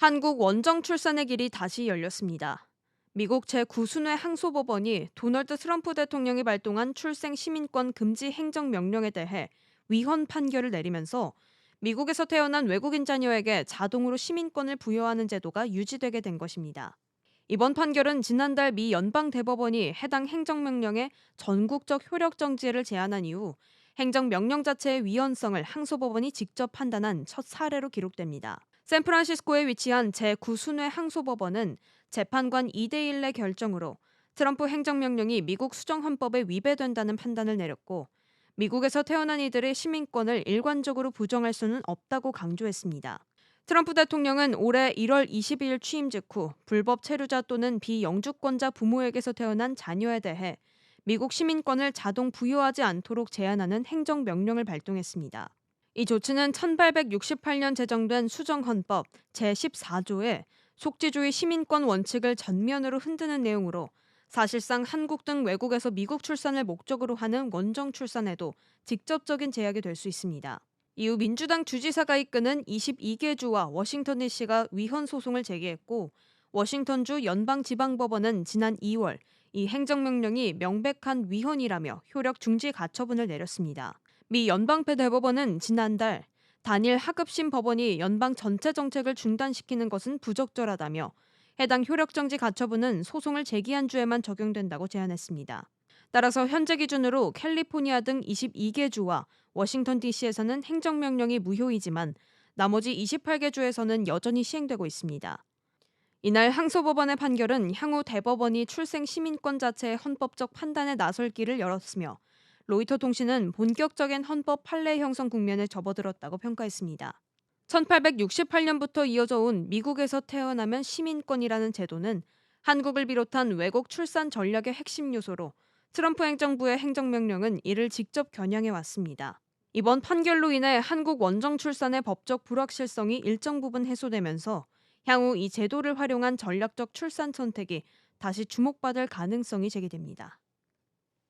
한국 원정 출산의 길이 다시 열렸습니다. 미국 제9순회 항소법원이 도널드 트럼프 대통령이 발동한 출생 시민권 금지 행정 명령에 대해 위헌 판결을 내리면서 미국에서 태어난 외국인 자녀에게 자동으로 시민권을 부여하는 제도가 유지되게 된 것입니다. 이번 판결은 지난달 미 연방 대법원이 해당 행정명령의 전국적 효력 정지를 제안한 이후 행정명령 자체의 위헌성을 항소법원이 직접 판단한 첫 사례로 기록됩니다. 샌프란시스코에 위치한 제9순회 항소법원은 재판관 2대1의 결정으로 트럼프 행정명령이 미국 수정헌법에 위배된다는 판단을 내렸고 미국에서 태어난 이들의 시민권을 일관적으로 부정할 수는 없다고 강조했습니다. 트럼프 대통령은 올해 1월 22일 취임 직 후 불법 체류자 또는 비영주권자 부모에게서 태어난 자녀에 대해 미국 시민권을 자동 부여하지 않도록 제한하는 행정명령을 발동했습니다. 이 조치는 1868년 제정된 수정헌법 제14조에 속지주의 시민권 원칙을 전면으로 흔드는 내용으로 사실상 한국 등 외국에서 미국 출산을 목적으로 하는 원정 출산에도 직접적인 제약이 될 수 있습니다. 이후 민주당 주지사가 이끄는 22개 주와 워싱턴 DC가 위헌 소송을 제기했고 워싱턴주 연방지방법원은 지난 2월 이 행정명령이 명백한 위헌이라며 효력 중지 가처분을 내렸습니다. 미 연방패 대법원은 지난달 단일 하급심 법원이 연방 전체 정책을 중단시키는 것은 부적절하다며 해당 효력정지 가처분은 소송을 제기한 주에만 적용된다고 제안했습니다. 따라서 현재 기준으로 캘리포니아 등 22개 주와 워싱턴 DC에서는 행정명령이 무효이지만 나머지 28개 주에서는 여전히 시행되고 있습니다. 이날 항소법원의 판결은 향후 대법원이 출생 시민권 자체의 헌법적 판단에 나설 길을 열었으며 로이터 통신은 본격적인 헌법 판례 형성 국면에 접어들었다고 평가했습니다. 1868년부터 이어져 온 미국에서 태어나면 시민권이라는 제도는 한국을 비롯한 외국 출산 전략의 핵심 요소로 트럼프 행정부의 행정명령은 이를 직접 겨냥해 왔습니다. 이번 판결로 인해 한국 원정 출산의 법적 불확실성이 일정 부분 해소되면서 향후 이 제도를 활용한 전략적 출산 선택이 다시 주목받을 가능성이 제기됩니다.